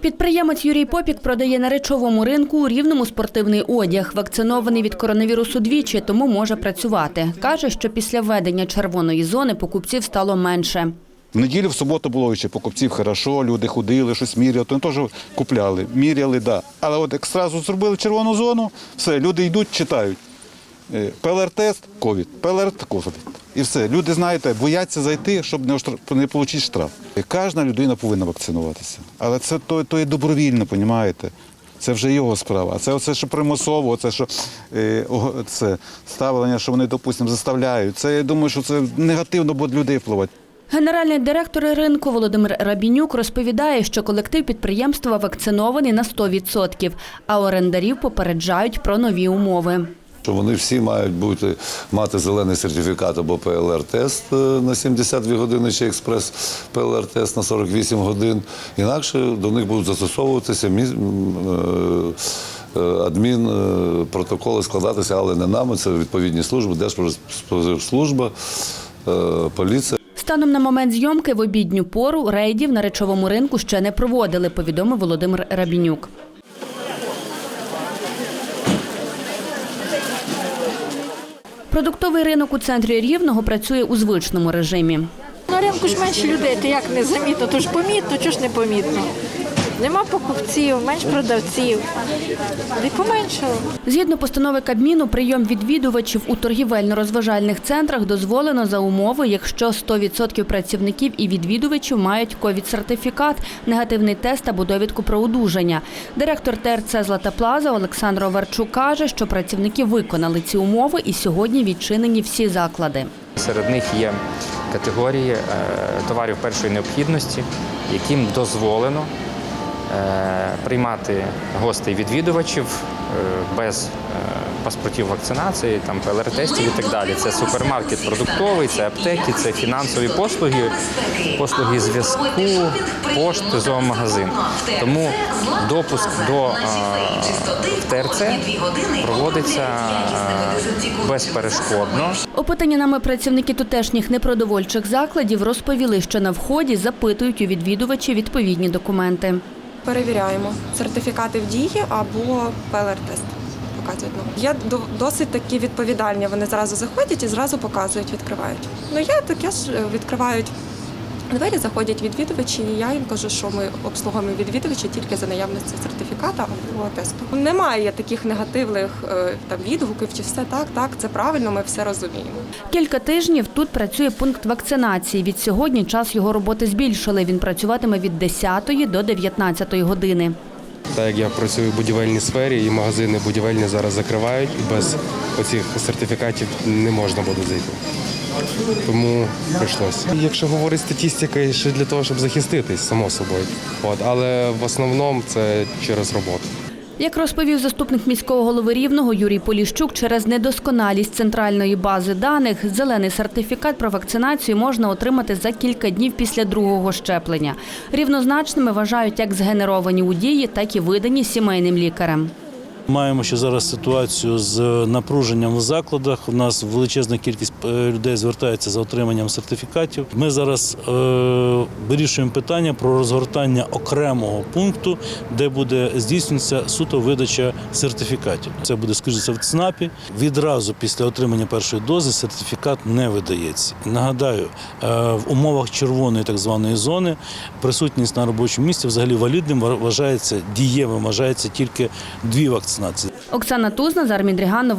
Підприємець Юрій Попік продає на речовому ринку у рівному спортивний одяг. Вакцинований від коронавірусу двічі, тому може працювати. Каже, що після введення червоної зони покупців стало менше. В неділю, в суботу було ще покупців хорошо, люди ходили, щось міряли, то теж купляли, міряли, да. Але от як одразу зробили червону зону, все, люди йдуть, читають. Е, ПЛР-тест, ковід, ПЛР ковід. І все. Люди, знаєте, бояться зайти, щоб не отримати штраф. Кожна людина повинна вакцинуватися. Але це то, то є добровільно, розумієте? Це вже його справа. А це оце, що примусово, це що е, це ставлення, що вони, допустимо, заставляють. Це я думаю, що це негативно буде людей впливати. Генеральний директор ринку Володимир Рабінюк розповідає, що колектив підприємства вакцинований на 100%, а орендарів попереджають про нові умови. Що вони всі мають бути мати зелений сертифікат або ПЛР-тест е, на 72 години чи експрес ПЛР-тест на 48 годин. Інакше до них будуть застосовуватися е, е, адмінпротоколи складатися, але не нами. Це відповідні служби, Держспоживслужба, е, поліція. Станом на момент зйомки в обідню пору рейдів на речовому ринку ще не проводили, повідомив Володимир Рабінюк. Продуктовий ринок у центрі Рівного працює у звичному режимі. На ринку ж менше людей, то як не замітно, то ж помітно, то ж не помітно. Нема покупців, менш продавців. І поменшало. Згідно постанови Кабміну, прийом відвідувачів у торгівельно-розважальних центрах дозволено за умови, якщо 100% працівників і відвідувачів мають ковід-сертифікат, негативний тест або довідку про одужання. Директор ТРЦ «Злата Плаза» Олександр Оварчук каже, що працівники виконали ці умови і сьогодні відчинені всі заклади. Серед них є категорії е, товарів першої необхідності, яким дозволено приймати гостей відвідувачів е, без е, паспортів вакцинації, там ПЛР-тестів і так далі. Це супермаркет продуктовий, це аптеки, це фінансові послуги, послуги зв'язку, пошти, зоомагазин. Тому допуск до е, ТРЦ проводиться е, безперешкодно. Опитані нами працівники тутешніх непродовольчих закладів розповіли, що на вході запитують у відвідувачів відповідні документи. Перевіряємо сертифікати в дії або ПЛР-тест. Показують нам. Є до- досить такі відповідальні. Вони зразу заходять і зразу показують, відкривають. Ну я таке ж е, відкривають двері, заходять відвідувачі, і я їм кажу, що ми обслуговуємо відвідувачі тільки за наявності сертифіката або тесту. Немає таких негативних е, там відгуків чи все так, так, це правильно, ми все розуміємо. Кілька тижнів тут працює пункт вакцинації. Від сьогодні час його роботи збільшили. Він працюватиме від 10 до 19 години. Так як я працюю в будівельній сфері, і магазини будівельні зараз закривають, і без оцих сертифікатів не можна буде зайти. Тому прийшлося. Якщо говорить статистика, ще для того, щоб захиститись, само собою. От, але в основному це через роботу. Як розповів заступник міського голови Рівного Юрій Поліщук, через недосконалість центральної бази даних зелений сертифікат про вакцинацію можна отримати за кілька днів після другого щеплення. Рівнозначними вважають як згенеровані у дії, так і видані сімейним лікарем. Маємо ще зараз ситуацію з напруженням в закладах. У нас величезна кількість е, людей звертається за отриманням сертифікатів. Ми зараз е, вирішуємо питання про розгортання окремого пункту, де буде здійснюватися суто видача сертифікатів. Це буде скажіться в ЦНАПі. Відразу після отримання першої дози сертифікат не видається. Нагадаю, е, в умовах червоної так званої зони присутність на робочому місці взагалі валідним вважається дієвим, вважається тільки дві вакцинації. Оксана Туз, Назар Мідріган,